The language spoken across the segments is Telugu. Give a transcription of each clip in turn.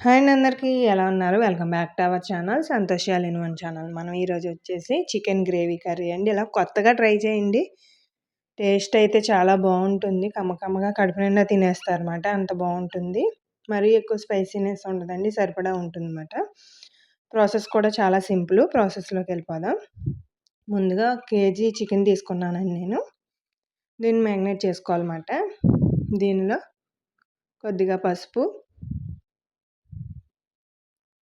హాయ్ అండి అందరికీ ఎలా ఉన్నారు? Welcome back to our channel సంతోషాల్ in one channel. మనం ఈరోజు వచ్చేసి చికెన్ గ్రేవీ కర్రీ అండి. ఇలా కొత్తగా ట్రై చేయండి. టేస్ట్ అయితే చాలా బాగుంటుంది. కమ్మకమ్మగా కడుపు నిండా తినేస్తారు అనమాట అంత బాగుంటుంది. మరీ ఎక్కువ స్పైసీనెస్ ఉండదండి సరిపడా ఉంటుంది అనమాట ప్రాసెస్ కూడా చాలా సింపుల్. ప్రాసెస్లోకి వెళ్ళిపోదాం. ముందుగా కేజీ చికెన్ తీసుకున్నానండి నేను. దీన్ని మ్యాగ్నేట్ చేసుకోవాలన్నమాట. దీనిలో కొద్దిగా పసుపు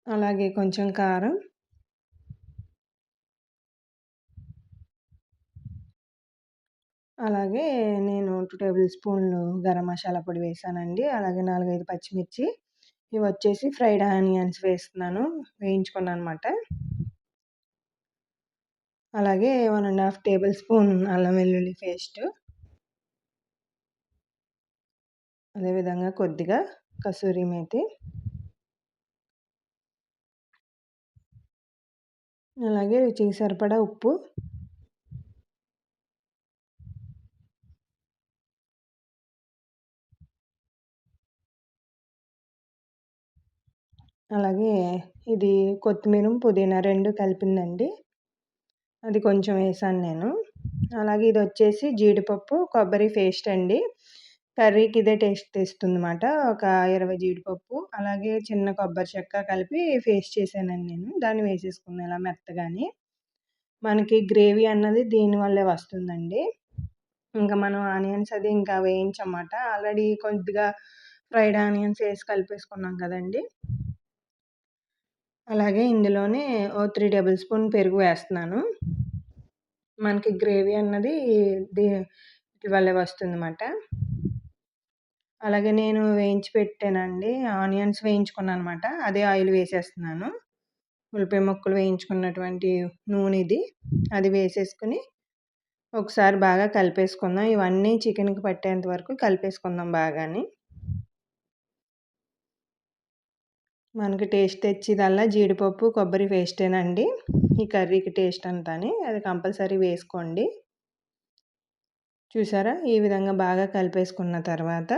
అలాగే కొంచెం కారం. అలాగే నేను టూ టేబుల్ స్పూన్లు గరం మసాలా పొడి వేసానండి. అలాగే నాలుగైదు పచ్చిమిర్చి. ఇవి వచ్చేసి ఫ్రైడ్ ఆనియన్స్ వేస్తున్నాను. వేయించుకున్నాను అనమాట అలాగే one and half tablespoon అల్లం వెల్లుల్లి పేస్ట్. అదేవిధంగా కొద్దిగా కసూరి మేతి. అలాగే రుచికి సరిపడా ఉప్పు. అలాగే ఇది కొత్తిమీర పుదీనా రెండు కలిపిందండి. అది కొంచెం వేసాను నేను. అలాగే ఇది వచ్చేసి జీడిపప్పు కొబ్బరి పేస్ట్ అండి. కర్రీకి ఇదే టేస్ట్ తెస్తుంది అనమాట ఒక ఇరవై జీడిపప్పు అలాగే చిన్న కొబ్బరి చెక్క కలిపి పేస్ట్ చేశానండి నేను. దాన్ని వేసేసుకున్నాను ఇలా మెత్తగాని. మనకి గ్రేవీ అన్నది దీనివల్లే వస్తుందండి. ఇంకా మనం ఆనియన్స్ అది ఇంకా వేయించమాట. ఆల్రెడీ కొద్దిగా ఫ్రైడ్ ఆనియన్స్ వేసి కలిపేసుకున్నాం కదండి. అలాగే ఇందులోనే ఓ త్రీ టేబుల్ స్పూన్ పెరుగు వేస్తున్నాను. మనకి గ్రేవీ అన్నది దీ వల్లే వస్తుందన్నమాట. అలాగే నేను వేయించి పెట్టానండి. ఆనియన్స్ వేయించుకున్నాను అనమాట అదే ఆయిల్ వేసేస్తున్నాను. ఉల్లిపాయ ముక్కలు వేయించుకున్నటువంటి నూనె ఇది. అది వేసేసుకుని ఒకసారి బాగా కలిపేసుకుందాం. ఇవన్నీ చికెన్కి పట్టేంత వరకు కలిపేసుకుందాం బాగాని. మనకి టేస్ట్ తెచ్చిదల్లా జీడిపప్పు కొబ్బరి పేస్టేనండి. ఈ కర్రీకి టేస్ట్ అంతా అది కంపల్సరీ వేసుకోండి. చూసారా? ఈ విధంగా బాగా కలిపేసుకున్న తర్వాత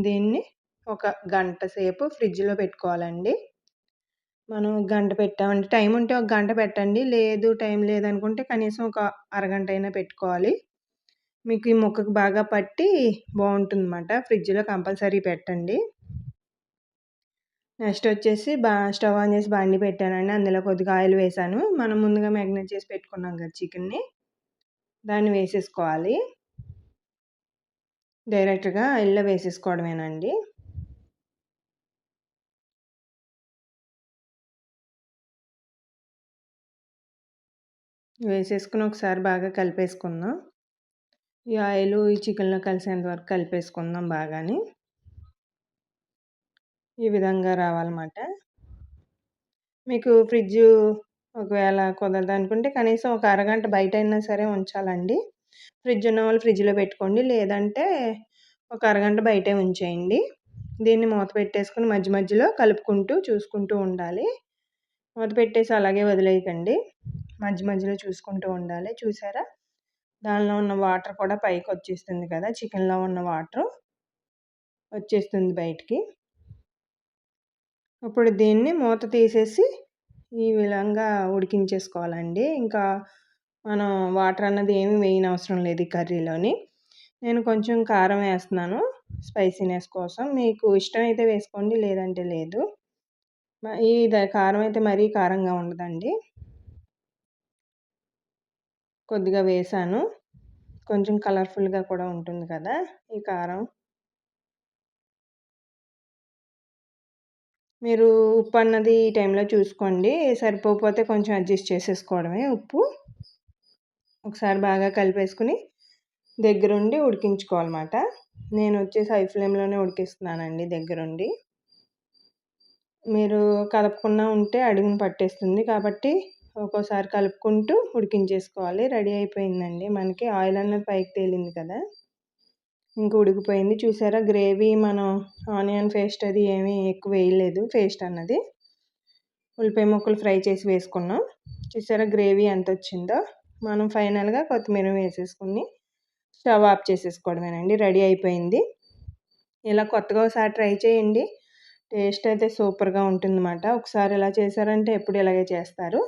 దీన్ని ఒక గంట సేపు ఫ్రిడ్జ్లో పెట్టుకోవాలండి. మనం గంట పెట్టామంటే టైం ఉంటే ఒక గంట పెట్టండి. లేదు టైం లేదనుకుంటే కనీసం ఒక అరగంట అయినా పెట్టుకోవాలి. మీకు ఈ ముక్కకు బాగా పట్టి బాగుంటుంది అన్నమాట ఫ్రిడ్జ్లో కంపల్సరీ పెట్టండి. నెక్స్ట్ వచ్చేసి బా స్టవ్ ఆన్ చేసి బండి పెట్టానండి. అందులో కొద్దిగా ఆయిల్ వేసాను. మనం ముందుగా మ్యాగ్నేట్ చేసి పెట్టుకున్నాం కదా చికెన్ని. దాన్ని వేసేసుకోవాలి. డైరెక్ట్గా ఆయిల్లో వేసేసుకోవడమేనండి. వేసేసుకుని ఒకసారి బాగా కలిపేసుకుందాం. ఈ ఆయిల్ ఈ చికెన్లో కలిసేంత వరకు కలిపేసుకుందాం బాగాని. ఈ విధంగా రావాలన్నమాట. మీకు ఫ్రిడ్జ్ ఒకవేళ కుదరదు అనుకుంటే కనీసం ఒక అరగంట బయట అయినా సరే ఉంచాలండి. ఫ్రిడ్జ్ ఉన్న వాళ్ళు ఫ్రిడ్జ్లో పెట్టుకోండి. లేదంటే ఒక అరగంట బయటే ఉంచేయండి. దీన్ని మూత పెట్టేసుకుని మధ్య మధ్యలో కలుపుకుంటూ చూసుకుంటూ ఉండాలి. మూత పెట్టేసి అలాగే వదిలేయకండి. మధ్య మధ్యలో చూసుకుంటూ ఉండాలి. చూసారా? దానిలో ఉన్న వాటర్ కూడా పైకి వచ్చేస్తుంది కదా! చికెన్లో ఉన్న వాటర్ వచ్చేస్తుంది బయటికి. ఇప్పుడు దీన్ని మూత తీసేసి ఈ విధంగా ఉడికించేసుకోవాలండి. ఇంకా మనం వాటర్ అన్నది ఏమి వేయని అవసరం లేదు ఈ కర్రీలోని. నేను కొంచెం కారం వేస్తున్నాను స్పైసీనెస్ కోసం. మీకు ఇష్టమైతే వేసుకోండి లేదంటే లేదు. ఈ కారం అయితే మరీ కారంగా ఉండదండి. కొద్దిగా వేసాను. కొంచెం కలర్ఫుల్గా కూడా ఉంటుంది కదా ఈ కారం. మీరు ఉప్పు అన్నది ఈ టైంలో చూసుకోండి. సరిపోకపోతే కొంచెం అడ్జస్ట్ చేసేసుకోవడమే ఉప్పు. ఒకసారి బాగా కలిపేసుకుని దగ్గరుండి ఉడికించుకోవాలన్నమాట. నేను వచ్చేసి హై ఫ్లేమ్లోనే ఉడికిస్తున్నానండి దగ్గరుండి. మీరు కలుపుకున్నా ఉంటే అడుగును పట్టేస్తుంది కాబట్టి ఒక్కోసారి కలుపుకుంటూ ఉడికించేసుకోవాలి. రెడీ అయిపోయిందండి. మనకి ఆయిల్ అన్నది పైకి తేలింది కదా. ఇంక ఉడికిపోయింది. చూసారా గ్రేవీ మనం ఆనియన్ పేస్ట్ అది ఏమీ ఎక్కువ వేయలేదు పేస్ట్ అన్నది. ఉల్లిపాయ ముక్కలు ఫ్రై చేసి వేసుకున్నాం. చూసారా గ్రేవీ ఎంత వచ్చిందో మనం ఫైనల్గా కొత్తిమీర వేసేసుకుని స్టవ్ ఆఫ్ చేసేసుకోవడమేనండి. రెడీ అయిపోయింది. ఇలా కొత్తగా ఒకసారి ట్రై చేయండి. టేస్ట్ అయితే సూపర్గా ఉంటుందన్నమాట. ఒకసారి ఇలా చేశారంటే ఎప్పుడు ఇలాగే చేస్తారు.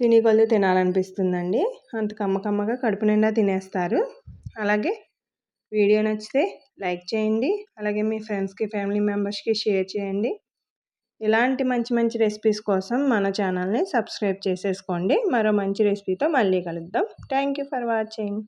తిని కొద్ది తినాలనిపిస్తుందండి. అంత కమ్మ కమ్మగా కడుపు నిండా తినేస్తారు. అలాగే వీడియో నచ్చితే లైక్ చేయండి. అలాగే మీ ఫ్రెండ్స్కి ఫ్యామిలీ మెంబర్స్కి షేర్ చేయండి. ఇలాంటి మంచి మంచి రెసిపీస్ కోసం మన ఛానల్ని సబ్స్క్రైబ్ చేసేసుకోండి. మరో మంచి రెసిపీతో మళ్ళీ కలుద్దాం. Thank you for watching